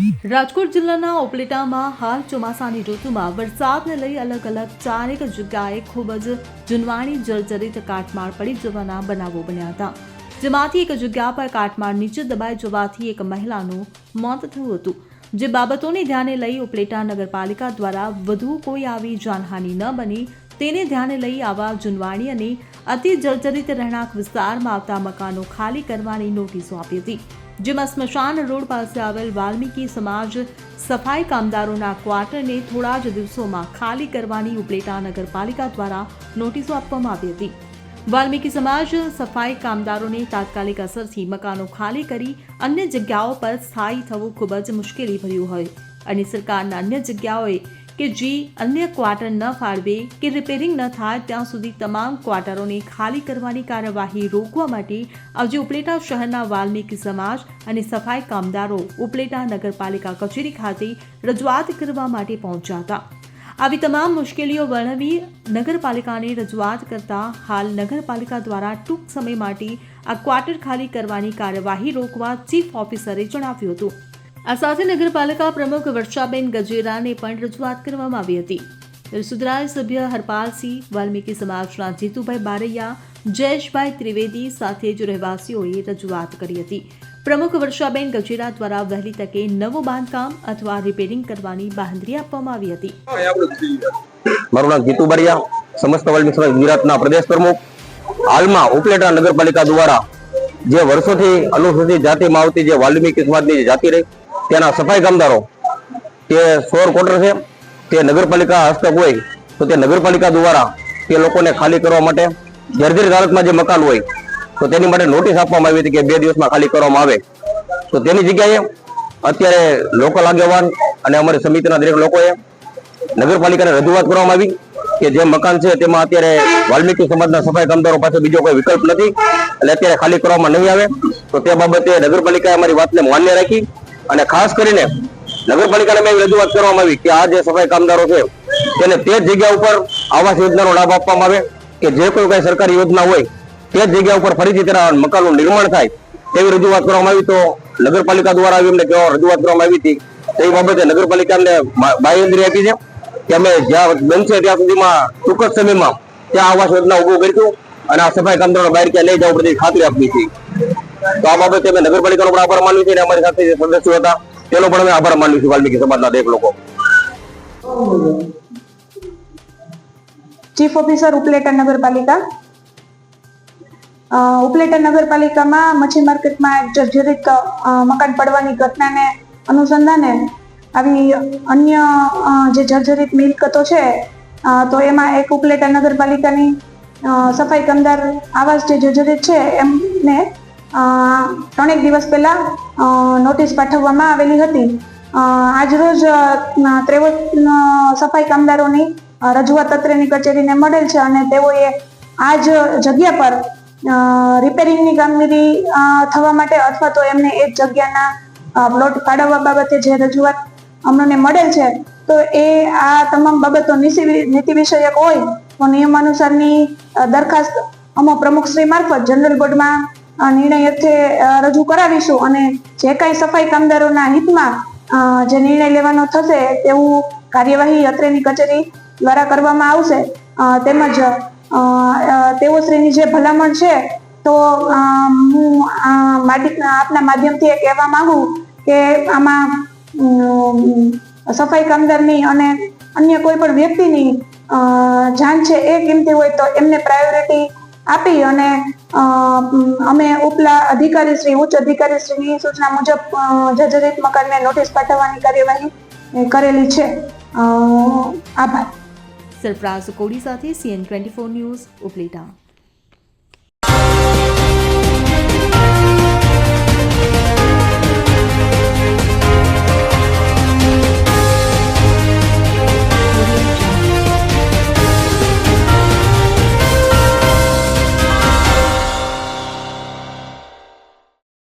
રાજકોટ જિલ્લાના ઉપલેટામાં હાલ ચોમાસાની ઋતુમાં વરસાદને લઈ અલગ અલગ ચારેક જગ્યાએ ખૂબ જ જૂનવાણી જર્જરિત કાટમાળ પડી જવાના બનાવો બન્યા હતા. જેમાંથી એક જગ્યા પર કાટમાળ નીચે દબાઈ જવાથી એક મહિલાનું મોત થયું હતું. જે બાબતોને ધ્યાને લઈ ઉપલેટા નગરપાલિકા દ્વારા વધુ કોઈ આવી જાનહાનિ ન બની તેને ધ્યાને લઈ આવા જૂનવાણી અને અતિ જર્જરિત રહેણાંક વિસ્તારમાં આવતા મકાનો ખાલી કરવાની નોટિસો આપી હતી. જેમાં સ્મશાન રોડ પાસે આવેલ વાલ્મીકી સમાજ સફાઈ કામદારોના ક્વાર્ટરને થોડા જ દિવસોમાં ખાલી કરવાની ઉપલેટા નગરપાલિકા દ્વારા નોટિસો આપવામાં આવી હતી. વાલ્મીકી સમાજ સફાઈ કામદારોને તાત્કાલિક અસરથી મકાનો ખાલી કરી અન્ય જગ્યાઓ પર સ્થાયી થવું ખૂબ જ મુશ્કેલી ભર્યું હોય. અને સરકારના અન્ય જગ્યાઓએ કે જે અન્ય ક્વાર્ટર ન ફાળવે કે રિપેરિંગ ન થાય, ત્યાં સુધી તમામ ક્વાર્ટરોને ખાલી કરવાની કાર્યવાહી રોકવા માટે આજે ઉપલેટા શહેરના વાલ્મીકી સમાજ અને સફાઈ કામદારો ઉપલેટા નગરપાલિકા કચેરી ખાતે રજૂઆત કરવા માટે પહોંચ્યા હતા. આવી તમામ મુશ્કેલીઓ વર્ણવી નગરપાલિકાને રજૂઆત કરતા હાલ નગરપાલિકા દ્વારા ટૂંક સમય માટે આ ક્વાર્ટર ખાલી કરવાની કાર્યવાહી રોકવા ચીફ ઓફિસરે જણાવ્યું હતું. આ સાથે નગરપાલિકા પ્રમુખ વર્ષાબેન ગજેરાને પણ રજૂઆત કરવામાં આવી હતી. સુધરાય સભ્ય હરપાલસિંહ, વાલ્મીકી સમાજના જીતુભાઈ બારૈયા, જયેશભાઈ ત્રિવેદી સાથે જ રહેવાસીઓએ રજૂઆત કરી હતી. પ્રમુખ વર્ષાબેન ગજેરા દ્વારા વહેલી તકે નવું બાંધકામ અથવા રિપેરિંગ કરવાની બાંધરી આપવામાં આવી હતી. મારું નામ જીતુ બારિયા, સમસ્ત વાલ્મી સમાજ ગુજરાતના પ્રદેશ પ્રમુખ. હાલમાં ઉપલેટા નગરપાલિકા દ્વારા જે વર્ષોથી અનુસૂચિત જાતિમાં આવતી જે વાલ્મીકી સમાજની જાતિ રહી તેના સફાઈ કામદારો, તે સોર કોટર છે, તે નગરપાલિકા હસ્તક હોય, તો તે નગરપાલિકા દ્વારા તે લોકોને ખાલી કરવા માટે જર્જરિત હાલતમાં જે મકાન હોય, તો તેની માટે નોટિસ આપવામાં આવી હતી કે બે દિવસમાં ખાલી કરવામાં આવે. તો તેની જગ્યાએ અત્યારે લોકલ આગેવાન અને અમારી સમિતિના દરેક લોકોએ નગરપાલિકાને રજૂઆત કરવામાં આવી કે જે મકાન છે તેમાં અત્યારે વાલ્મીકી સમાજના સફાઈ કામદારો પાસે બીજો કોઈ વિકલ્પ નથી, એટલે અત્યારે ખાલી કરવામાં નહીં આવે. તો તે બાબતે નગરપાલિકાએ અમારી વાતને માન્ય રાખી અને ખાસ કરીને નગરપાલિકાને મેં રજૂઆત કરવામાં આવી કે આ જે સફાઈ કામદારો છે, તેને તે જગ્યા ઉપર આવાસ યોજનાનો લાભ આપવામાં આવે કે જે કોઈ કઈ સરકારી યોજના હોય, તે જગ્યા ઉપર ફરીથી તેના મકાનનું નિર્માણ થાય તેવી રજૂઆત કરવામાં આવી. તો નગરપાલિકા દ્વારા કહેવા રજૂઆત કરવામાં આવી હતી. તે બાબતે નગરપાલિકાને બાંયધરી આપી છે કે અમે જ્યાં બનશે ત્યાં સુધીમાં ટૂંક સમયમાં ત્યાં આવાસ યોજના ઉભું કરીશું અને આ સફાઈ કામદારો બહાર ક્યાં લઈ જવું બધી ખાતરી આપી છે. તો આ બાબતે અમે નગરપાલિકાનો પણ આભાર માન્યું છે અને અમારી સાથે જે સદસ્યો હતા, તેનો પણ અમે આભાર માન્યું છે વાલ્મીકી સમાજના દરેક લોકો. ચીફ ઓફિસર ઉપલેટા નગરપાલિકા. ઉપલેટા નગરપાલિકામાં મચ્છી માર્કેટમાં જર્જરિત મકાન પડવાની ઘટનાને અનુસંધાને આવી અન્ય જે જર્જરિત મિલકતો છે તો એમાં એક ઉપલેટા નગરપાલિકાની સફાઈ કામદાર આવાસ જે જર્જરિત છે, એમને ત્રણેક દિવસ પહેલા નોટિસ પાઠવવામાં આવેલી હતી. આજરોજ ત્રેવત સફાઈ કામદારોની રજૂઆત અત્રેની કચેરીને મળેલ છે અને તેઓએ આ જ જગ્યા પર રિપેરિંગની કામગીરી થવા માટે અથવા તો એમને એ જગ્યાના પ્લોટ ફાળવવા બાબતે જે રજૂઆત અમને મળેલ છે, તો એ આ તમામ બાબતો નીતિ વિષયક હોય, તો નિયમાનુસારની દરખાસ્ત અમો પ્રમુખશ્રી મારફત જનરલ બોર્ડમાં નિર્ણય અર્થે રજૂ કરાવીશું અને જે કાંઈ સફાઈ કામદારોના હિતમાં જે નિર્ણય લેવાનો થશે તેવું કાર્યવાહી અત્રેની કચેરી દ્વારા કરવામાં આવશે. તેમજ તેઓ શ્રીની જે ભલામણ છે, તો હું આપના માધ્યમથી એ કહેવા માંગુ કે આમાં સફાઈ કામદારની અને અન્ય કોઈ પણ વ્યક્તિની જાન છે એ કિંમતી હોય તો એમને પ્રાયોરિટી આપી અને અમે ઉપલા અધિકારી શ્રી ઉચ્ચ અધિકારી શ્રીની સૂચના મુજબ જજરીત મકાનને નોટિસ પાઠવવાની કાર્યવાહી કરેલી છે. આભાર. સરફરાઝ કોડી સાથે CN twenty four news, Upleta.